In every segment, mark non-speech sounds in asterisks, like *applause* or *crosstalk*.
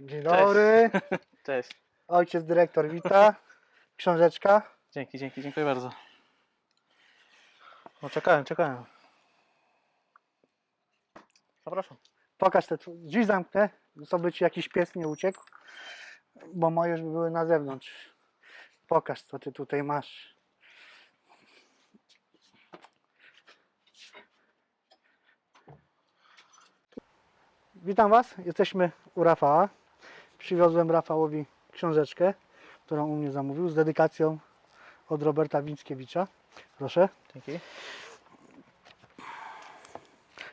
Dzień dobry. *laughs* Cześć. Ojciec dyrektor wita. Książeczka. Dzięki, dzięki, dziękuję bardzo. No czekałem, czekałem. Zapraszam. Pokaż te drzwi zamknę, żeby ci jakiś pies nie uciekł, bo moje już były na zewnątrz. Pokaż co ty tutaj masz. Witam Was, jesteśmy u Rafała. Przywiozłem Rafałowi książeczkę, którą u mnie zamówił z dedykacją od Roberta Winckiewicza. Proszę. Dzięki.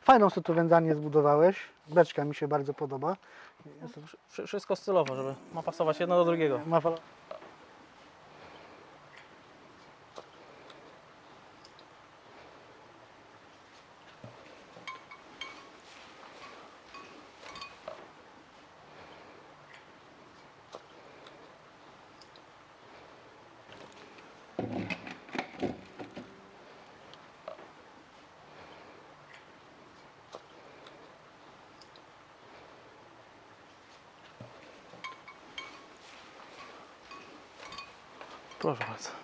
Fajną wędzarnię zbudowałeś. Beczka mi się bardzo podoba. Jest Wszystko stylowo, żeby ma pasować jedno do drugiego. Ma fal- Proszę bardzo.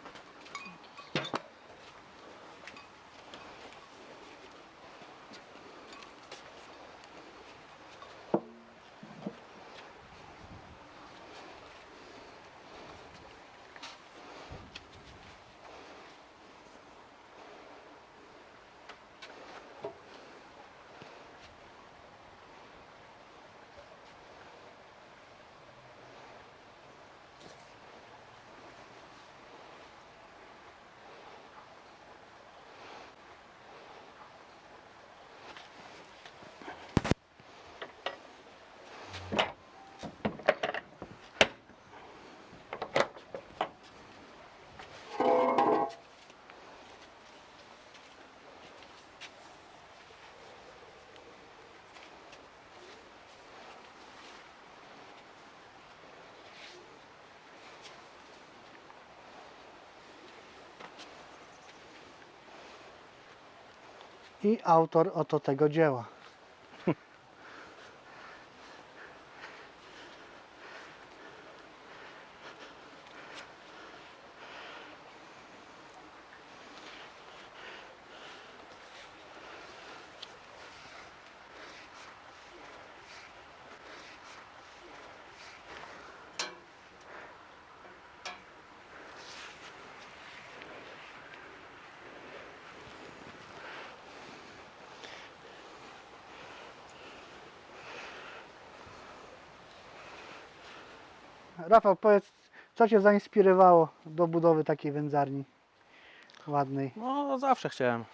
I autor oto tego dzieła. Rafał, powiedz, co Cię zainspirowało do budowy takiej wędzarni ładnej? No zawsze chciałem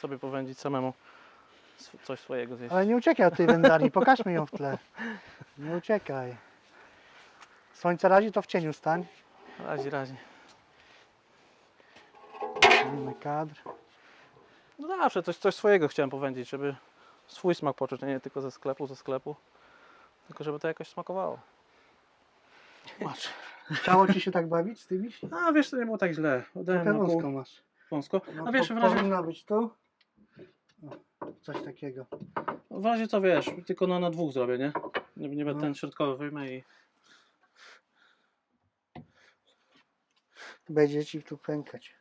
sobie powędzić samemu sw- coś swojego zjeść. Ale nie uciekaj od tej wędzarni, pokażmy ją w tle. Nie uciekaj. Słońce razi, to w cieniu stań. Razi, razi. Mamy kadr. No zawsze coś, coś swojego chciałem powędzić, żeby swój smak poczuć, a nie tylko ze sklepu, ze sklepu. Tylko żeby to jakoś smakowało. Masz. Chciało Ci się tak bawić z tymi? A wiesz, to nie było tak źle. Oddałem Trochę wąsko masz. wąsko. No, A wiesz, w razie, Powinno być tu. O, coś takiego. w razie co wiesz, tylko na, na dwóch zrobię, nie? Nie, nie będę No. ten środkowy wyjmę i... Będzie Ci tu pękać.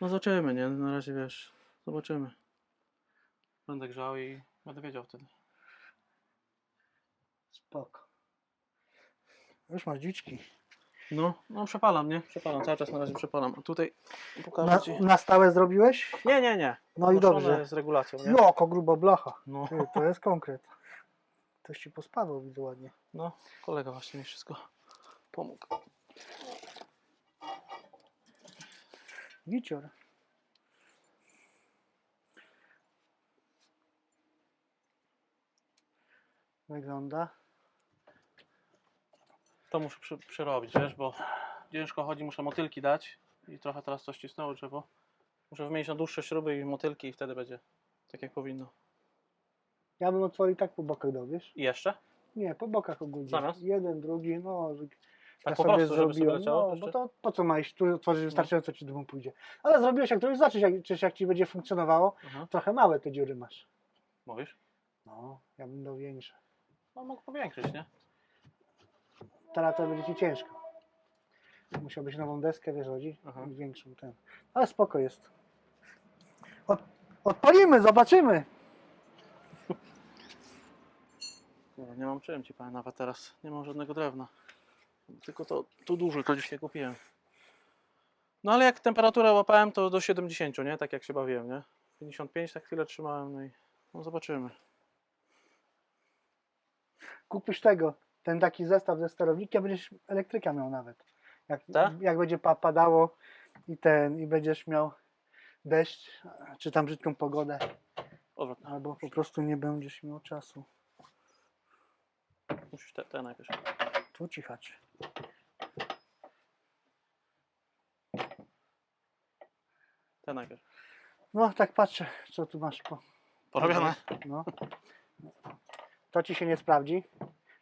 No zobaczymy, nie? Na razie wiesz, zobaczymy. Będę grzał i będę wiedział wtedy. Spoko. Już masz dziczki. No, no przepalam, nie? Przepalam, cały czas na razie przepalam. A tutaj pokażę Na, ci. na stałe zrobiłeś? Nie, nie, nie. No i dobrze. z regulacją, nie? Joko, grubo blacha. No, Ty, to jest konkret. Ktoś Ci pospawał, widzę ładnie. no, kolega właśnie mi wszystko pomógł. Gicior. Wygląda. To muszę przy, przerobić, wiesz, bo ciężko chodzi, muszę motylki dać i trochę teraz to ścisnęło drzewo. Muszę wymienić na dłuższe śruby i motylki i wtedy będzie tak jak powinno. Ja bym otworzył tak po bokach dał, wiesz? I jeszcze? Nie, po bokach ogólnie. Zamiast? Jeden, drugi, no. że- Tak po sobie prostu, żeby sobie leciało no, jeszcze? bo to po co ma iść? Tu otworzyć wystarczająco ci dwóm pójdzie. Ale zrobiłeś jak to już zobaczysz, jak, czyż jak ci będzie funkcjonowało. Aha. Trochę małe te dziury masz. Mówisz? No, ja bym dał większe. No mógł powiększyć, nie? Teraz to będzie ci ciężko. Musiałbyś nową deskę, wiesz, chodzi? Aha. Większą ten. Ale spoko jest. Od, odpalimy, zobaczymy. Nie, nie mam czym ci powiem nawet teraz. Nie mam żadnego drewna. Tylko to tu dużo, to dzisiaj kupiłem. No ale jak temperaturę łapałem, to do 70, nie? Tak jak się bawiłem, nie? 55 tak chwilę trzymałem, no i no zobaczymy. Kupisz tego, ten taki zestaw ze sterownikiem, będziesz elektryka miał nawet. Jak, Tak? jak będzie pa- padało i ten, i będziesz miał deszcz, czy tam brzydką pogodę, albo po prostu nie będziesz miał czasu. Musisz te, te najpierw. Tu ci haczy. Te najpierw. No, tak patrzę, co tu masz po... Porobione? No. To ci się nie sprawdzi.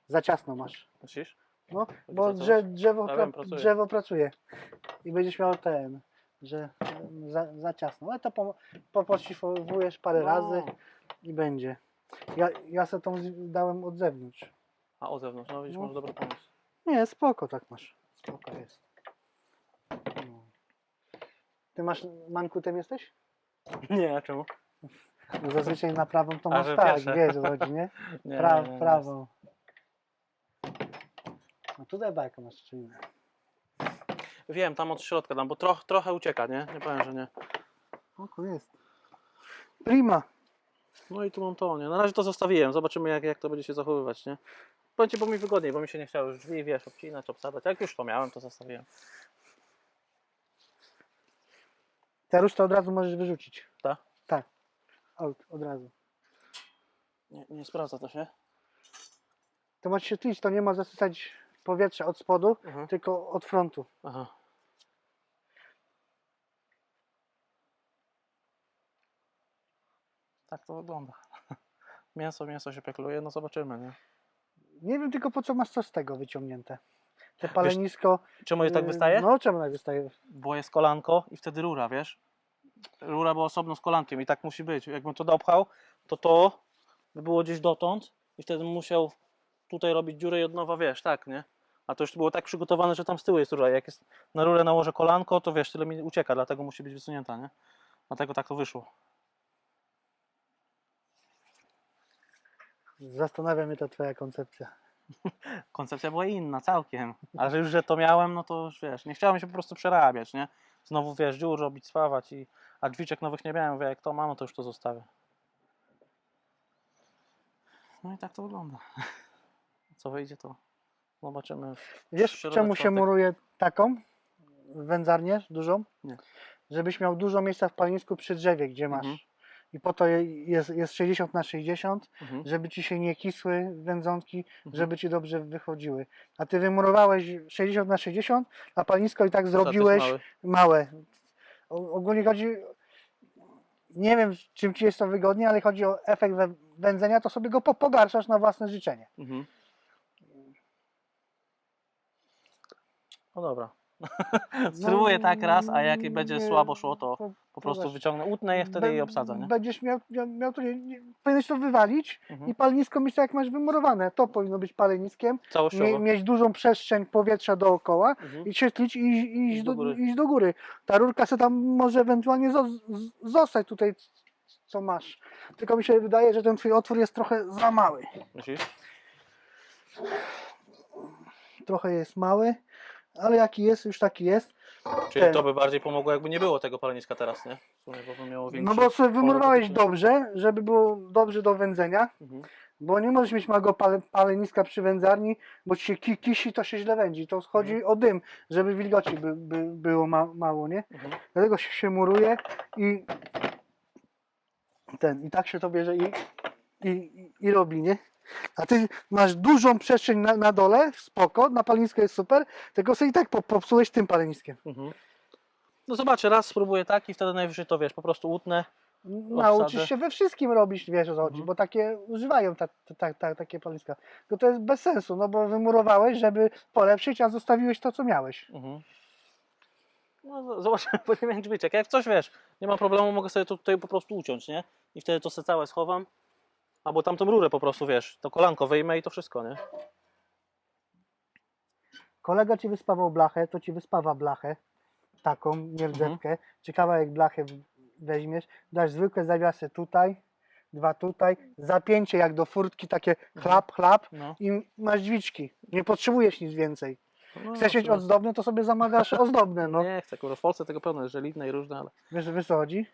Za ciasno masz. Myślisz? No, bo drze, drzewo, wiem, pra, pracuję. drzewo pracuje. I będziesz miał ten, że em, za, za ciasno. Ale to po, parę No. razy i będzie. Ja, ja sobie tą z- dałem od zewnątrz. A o zewnątrz, no widzisz, No. masz dobry pomysł. Nie, spoko tak masz. Spoko jest. No. Ty masz mankutem jesteś? *laughs* Nie, a czemu? No zazwyczaj na prawą to A, masz że tak, pierwsze. wiesz o co chodzi, nie? *laughs* Nie, Pra, nie, nie, nie. prawą. No tutaj bajka masz szczelinę. Wiem, tam od środka dam, bo troch, trochę ucieka, nie? Nie powiem, że nie. Spoko jest. Prima. No i tu mam to, nie? Na razie to zostawiłem, zobaczymy jak, jak to będzie się zachowywać, nie? Ci, bo mi wygodniej, bo mi się nie chciało już drzwi, wiesz, obcinać, obsadzać. Jak już to miałem, to zostawiłem. Te ruszty od razu możesz wyrzucić. Tak? Tak. Od, od razu. Nie, nie sprawdza to się. To masz się tlić, to nie ma zasycać powietrza od spodu, Mhm. tylko od frontu. Aha. Tak to wygląda. *laughs* Mięso, mięso się pekluje, no zobaczymy, nie? Nie wiem tylko po co masz co z tego wyciągnięte. Te palenisko. Czemu jest tak yy, wystaje? No czemu tak wystaje? Bo jest kolanko i wtedy rura, wiesz? Rura była osobno z kolankiem i tak musi być. Jakbym to dopchał, to to by było gdzieś dotąd i wtedy bym musiał tutaj robić dziurę i od nowa, wiesz, tak, nie? A to już było tak przygotowane, że tam z tyłu jest rura. Jak jest na rurę nałożę kolanko, to wiesz, tyle mi ucieka, dlatego musi być wysunięta, nie? Dlatego tak to wyszło. Zastanawia mnie ta twoja koncepcja. *laughs* Koncepcja była inna, całkiem. Ale że już, że to miałem, no to już wiesz, nie chciałem się po prostu przerabiać, nie? Znowu, wiesz, dziur robić, spawać i... A drzwiczek nowych nie miałem, mówię, jak to mam, no to już to zostawię. No i tak to wygląda. *laughs* Co wyjdzie, to zobaczymy. Wiesz czemu się muruje taką wędzarnię dużą? Nie. Żebyś miał dużo miejsca w palenisku przy drzewie, gdzie masz. Mhm. I po to je- jest, jest 60 na 60, Mhm. żeby ci się nie kisły wędzonki, Mhm. żeby ci dobrze wychodziły. A ty wymurowałeś 60 na 60, a palenisko i tak zrobiłeś małe. O, ogólnie chodzi, nie wiem czym ci jest to wygodnie, ale chodzi o efekt wę- wędzenia, to sobie go po- pogarszasz na własne życzenie. Mhm. No dobra. *laughs* Spróbuję tak raz, a jak będzie No, nie, słabo szło, to po- po prostu wyciągnę, utnę je wtedy Be- i obsadzę, nie? Będziesz miał, miał, miał to, nie, nie, powinieneś to wywalić Mhm. i palenisko mieć tak jak masz wymurowane. To powinno być paleniskiem, mie, mieć dużą przestrzeń powietrza dookoła Mhm. i się tlić i, i iść, do do, góry. iść do góry. Ta rurka se tam może ewentualnie zo, z- zostać tutaj, co masz. Tylko mi się wydaje, że ten twój otwór jest trochę za mały. Myślisz? Trochę jest mały, ale jaki jest, już taki jest. Czyli Ten. to by bardziej pomogło, jakby nie było tego paleniska teraz, nie? W sumie, bo by miało większe... No bo sobie pole wymurowałeś do dobrze, żeby było dobrze do wędzenia. Mhm. Bo nie możesz mieć małego pale, paleniska przy wędzarni, bo ci się ki, kisi, to się źle wędzi. To chodzi Mhm. o dym, żeby wilgoci by, by było ma, mało, nie? Mhm. Dlatego się, się muruje i ten, i tak się to bierze i, i, i, i robi, nie? A ty masz dużą przestrzeń na, na dole, spoko, na palenisko jest super, tylko sobie i tak po, popsułeś tym paleniskiem. Mhm. No zobaczę, raz spróbuję tak i wtedy najwyżej to wiesz, po prostu utnę. Nauczysz się we wszystkim robić, wiesz o co chodzi, Mhm. bo takie używają ta, ta, ta, ta, takie paleniska. Tylko to jest bez sensu, no bo wymurowałeś, żeby polepszyć, a zostawiłeś to, co miałeś. Mhm. No z- zobaczymy, *laughs* bo nie wiem drzwiczek. Jak coś wiesz, nie ma problemu, mogę sobie to tutaj po prostu uciąć, nie? I wtedy to se całe schowam. Albo tamtą rurę po prostu, wiesz, to kolanko wyjmę i to wszystko, nie? Kolega ci wyspawał blachę, to ci wyspawa blachę, taką, nierdzewkę, czy kawałek blachy weźmiesz, dasz zwykłe zawiasy tutaj, dwa tutaj, zapięcie jak do furtki, takie chlap, chlap No. i masz drzwiczki. Nie potrzebujesz nic więcej. no Chcesz mieć ozdobne, to sobie zamagasz ozdobne, no. Nie chcę, kurwa, w Polsce tego pełno jest żeliwne i różne, ale Wiesz, wiesz co chodzi?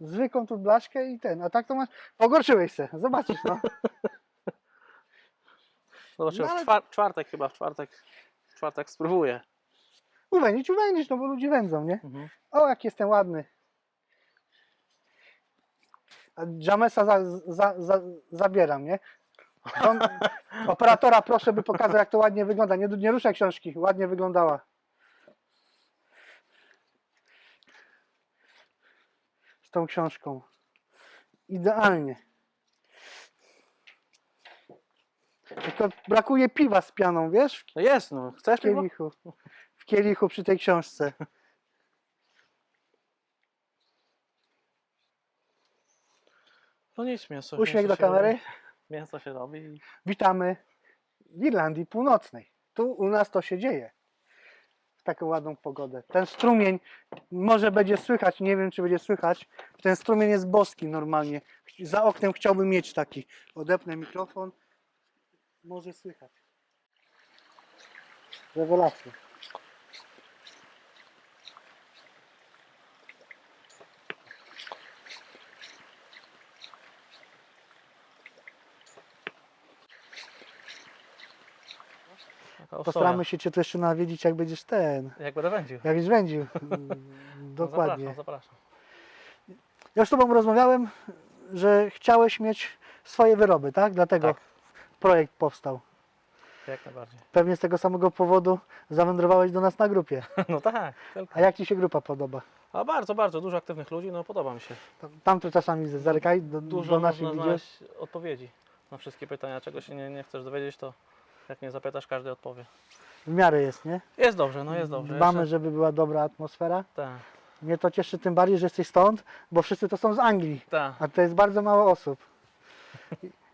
Zwykłą tu blaszkę i ten, a tak to masz, pogorszyłeś się, zobaczysz, no. *laughs* zobaczymy, No, ale- w czwar- czwartek chyba, w czwartek, w czwartek spróbuję. Uwędzić, uwędzić, no bo ludzie wędzą, nie? Mhm. O, jak jestem ładny. A Jamesa za, za, za, zabieram, nie? On, *laughs* operatora proszę, by pokazał, jak to ładnie wygląda. Nie, nie ruszaj książki, ładnie wyglądała. Tą książką. Idealnie. Tylko brakuje piwa z pianą, wiesz? No jest, no, chcesz W piwo? kielichu. W kielichu przy tej książce. No nic, mięso. Uśmiech mięso do się kamery. Robi. *laughs* Mięso się robi i Witamy w Irlandii Północnej. Tu u nas to się dzieje. Taką ładną pogodę. Ten strumień, może będzie słychać, nie wiem czy będzie słychać. Ten strumień jest boski normalnie. Za oknem chciałbym mieć taki. Odepnę mikrofon. Może słychać. Rewelacja. Postaramy się Cię tu jeszcze nawiedzić, jak będziesz ten. Jak będę wędził. Jak będziesz wędził. *laughs* Mm, No Dokładnie. Zapraszam, zapraszam. Ja już z Tobą rozmawiałem, że chciałeś mieć swoje wyroby, tak? Dlatego Tak. projekt powstał. Jak najbardziej. Pewnie z tego samego powodu zawędrowałeś do nas na grupie. *laughs* No tak, tylko. A jak Ci się grupa podoba? A bardzo, bardzo dużo aktywnych ludzi, no podoba mi się. Tam- Tam tu czasami zerkaj do, Dużo do naszych można znaleźć odpowiedzi na wszystkie pytania. Czego się nie, nie chcesz dowiedzieć, to jak nie zapytasz, każdy odpowie. W miarę jest, nie? Jest dobrze, no jest dobrze. Dbamy, Jeszcze- żeby była dobra atmosfera. Tak, Mnie to cieszy tym bardziej, że jesteś stąd, bo wszyscy to są z Anglii, tak. a to jest bardzo mało osób.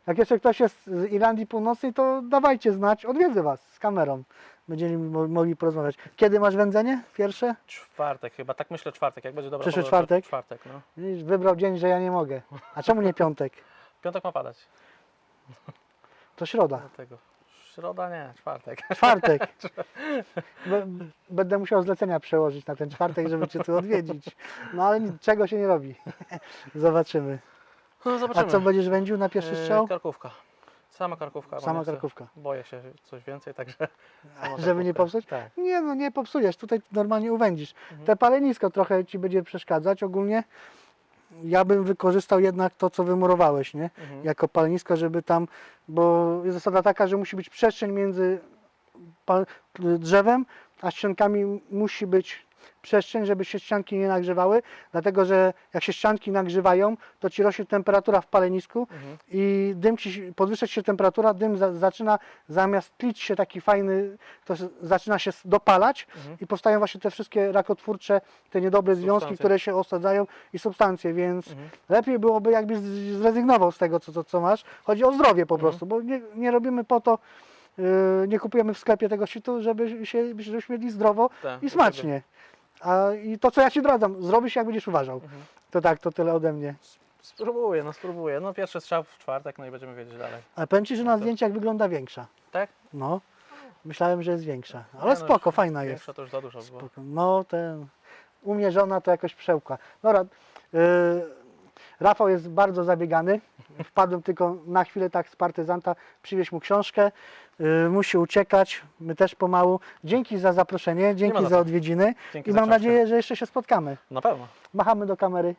Jak jeszcze ktoś jest z Irlandii Północnej, to dawajcie znać, odwiedzę Was z kamerą. Będziemy mo- mogli porozmawiać. Kiedy masz wędzenie pierwsze? Czwartek chyba, tak myślę czwartek, jak będzie dobra Przyszły pogoda, czwartek? Czwartek, no. Widzisz, Wybrał dzień, że ja nie mogę. A czemu nie piątek? Piątek ma padać, To środa. dlatego. Środa nie, czwartek. *laughs* Czwartek. B- Będę musiał zlecenia przełożyć na ten czwartek, żeby Cię tu odwiedzić. No ale niczego się nie robi. *laughs* Zobaczymy. No A zobaczymy. co będziesz wędził na pierwszy Yy, strzał? Karkówka. Sama karkówka. Sama karkówka. Boję się coś więcej, także. *laughs* Żeby nie popsuć? Tak. Nie no, nie popsujesz. Tutaj normalnie uwędzisz. Mhm. Te palenisko trochę Ci będzie przeszkadzać ogólnie. Ja bym wykorzystał jednak to, co wymurowałeś, nie? Mhm. Jako palenisko, żeby tam, bo jest zasada taka, że musi być przestrzeń między drzewem, a ściankami musi być przestrzeń, żeby się ścianki nie nagrzewały, dlatego że jak się ścianki nagrzewają, to ci rośnie temperatura w palenisku Mhm. i dym ci, podwyższa się temperatura, dym za, zaczyna zamiast tlić się taki fajny, to zaczyna się dopalać Mhm. i powstają właśnie te wszystkie rakotwórcze, te niedobre związki, Substancje. które się osadzają i substancje, więc Mhm. lepiej byłoby jakbyś zrezygnował z tego, co, co, co masz. Chodzi o zdrowie po Mhm. prostu, bo nie, nie robimy po to, nie kupujemy w sklepie tego situ, żeby się, żebyśmy mieli zdrowo Tak, i smacznie. A, I to, co ja Ci doradzam, zrobisz jak będziesz uważał. Mhm. To tak, to tyle ode mnie. Spróbuję, no spróbuję. No pierwszy strzał w czwartek, no i będziemy wiedzieć dalej. Ale powiem Ci, że na To- zdjęciach wygląda większa. Tak? No, myślałem, że jest większa. Ale no spoko, już fajna jest. Większa to już za dużo było. Spoko. No, ten umierzona to jakoś przełkła. Dobra, yy, Rafał jest bardzo zabiegany. Wpadłem tylko na chwilę tak z partyzanta, przywieźć mu książkę. Yy, musi uciekać, my też pomału. Dzięki za zaproszenie, dzięki za odwiedziny Dzięki i za mam książkę. nadzieję, że jeszcze się spotkamy. Na pewno. Machamy do kamery.